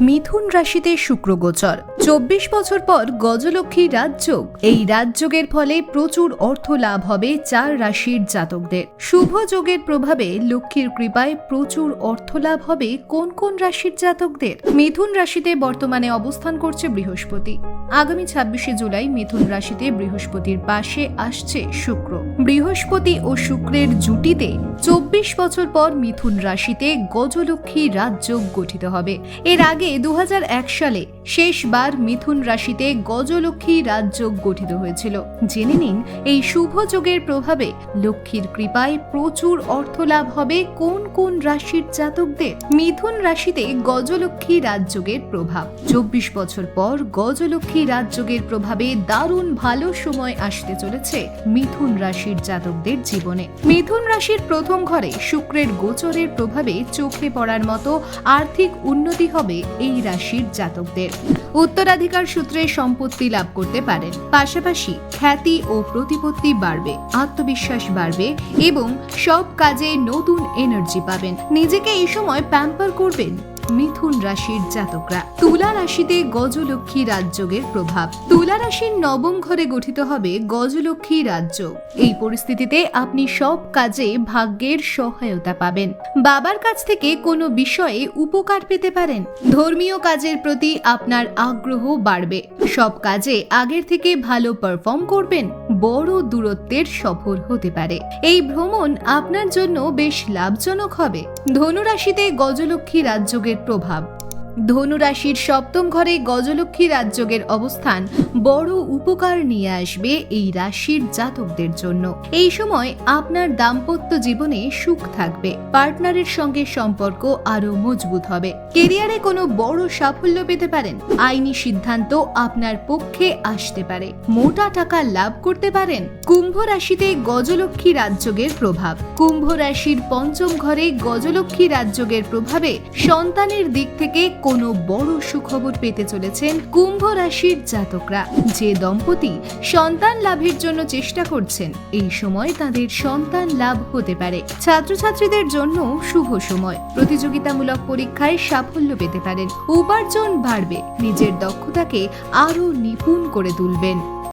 মিথুন রাশিতে শুক্র গোচর। চব্বিশ বছর পর গজলক্ষ্মী রাজযোগ। এই রাজযোগের ফলে প্রচুর অর্থ লাভ হবে চার রাশির জাতকদের। শুভ যোগের প্রভাবে লক্ষ্মীর কৃপায় প্রচুর অর্থ লাভ হবে কোন কোন রাশির জাতকদের? মিথুন রাশিতে বর্তমানে অবস্থান করছে বৃহস্পতি। আগামী ছাব্বিশে জুলাই মিথুন রাশিতে বৃহস্পতির পাশে আসছে শুক্র। বৃহস্পতি ও শুক্রের জুটিতে চব্বিশ বছর পর মিথুন রাশিতে গজলক্ষ্মী রাজযোগ গঠিত হবে। এর আগে দু হাজার এক সালে শেষবার মিথুন রাশিতে গজলক্ষ্মী রাজযোগ গঠিত হয়েছিল। জেনে নিন, এই শুভ যোগের প্রভাবে লক্ষ্মীর কৃপায় প্রচুর অর্থ লাভ হবে কোন কোন রাশির জাতকদের। মিথুন রাশিতে গজলক্ষ্মী রাজযোগের প্রভাব। চব্বিশ বছর পর গজলক্ষ্মী রাজযোগের প্রভাবে দারুণ ভালো সময় আসতে চলেছে মিথুন রাশির জাতকদের জীবনে। মিথুন রাশির প্রথম ঘরে শুক্রের গোচরের প্রভাবে চোখে পড়ার মতো আর্থিক উন্নতি হবে এই রাশির জাতকদের। উত্তরাধিকার সূত্রে সম্পত্তি লাভ করতে পারেন। পাশাপাশি খ্যাতি ও প্রতিপত্তি বাড়বে, আত্মবিশ্বাস বাড়বে এবং সব কাজে নতুন এনার্জি পাবেন। নিজেকে এই সময় প্যাম্পার করবেন। মিথুন রাশির জাতকরা। তুলা রাশিতে গজলক্ষ্মী রাজযোগের প্রভাব। তুলা রাশির নবম ঘরে গঠিত হবে গজলক্ষ্মী রাজযোগ। এই পরিস্থিতিতে আপনি সব কাজে ভাগ্যের সহায়তা পাবেন। বাবার কাছ থেকে কোনো বিষয়ে উপকার পেতে পারেন? ধর্মীয় কাজের প্রতি আপনার আগ্রহ বাড়বে। সব কাজে আগের থেকে ভালো পারফর্ম করবেন। বড় দূরত্বের সফল হতে পারে। এই ভ্রমণ আপনার জন্য বেশ লাভজনক হবে। ধনুরাশিতে গজলক্ষ্মী রাজযোগের প্রভাব। ধনুরাশির সপ্তম ঘরে গজলক্ষ্মী রাজযোগের অবস্থান বড় উপকার নিয়ে আসবে এই রাশির জাতকদের জন্য। এই সময় আপনার দাম্পত্য জীবনে সুখ থাকবে, পার্টনারের সঙ্গে সম্পর্ক আরও মজবুত হবে। কেরিয়ারে কোনো বড় সাফল্য পেতে পারেন, আইনি সিদ্ধান্ত আপনার পক্ষে আসতে পারে। মোটা টাকা লাভ করতে পারেন, কুম্ভ রাশিতে গজলক্ষ্মী রাজযোগের প্রভাব। কুম্ভ রাশির পঞ্চম ঘরে গজলক্ষ্মী রাজযোগের প্রভাবে সন্তানের দিক থেকে কোনো বড় সুখবর পেতে চলেছেন কুম্ভ রাশির জাতকরা। যে দম্পতি সন্তান লাভের জন্য চেষ্টা করছেন, এই সময় তাদের সন্তান লাভ হতে পারে। ছাত্রছাত্রীদের জন্য শুভ সময়। প্রতিযোগিতামূলক পরীক্ষায় সাফল্য পেতে পারেন। উপার্জন বাড়বে। নিজের দক্ষতাকে আরও নিপুণ করে তুলবেন।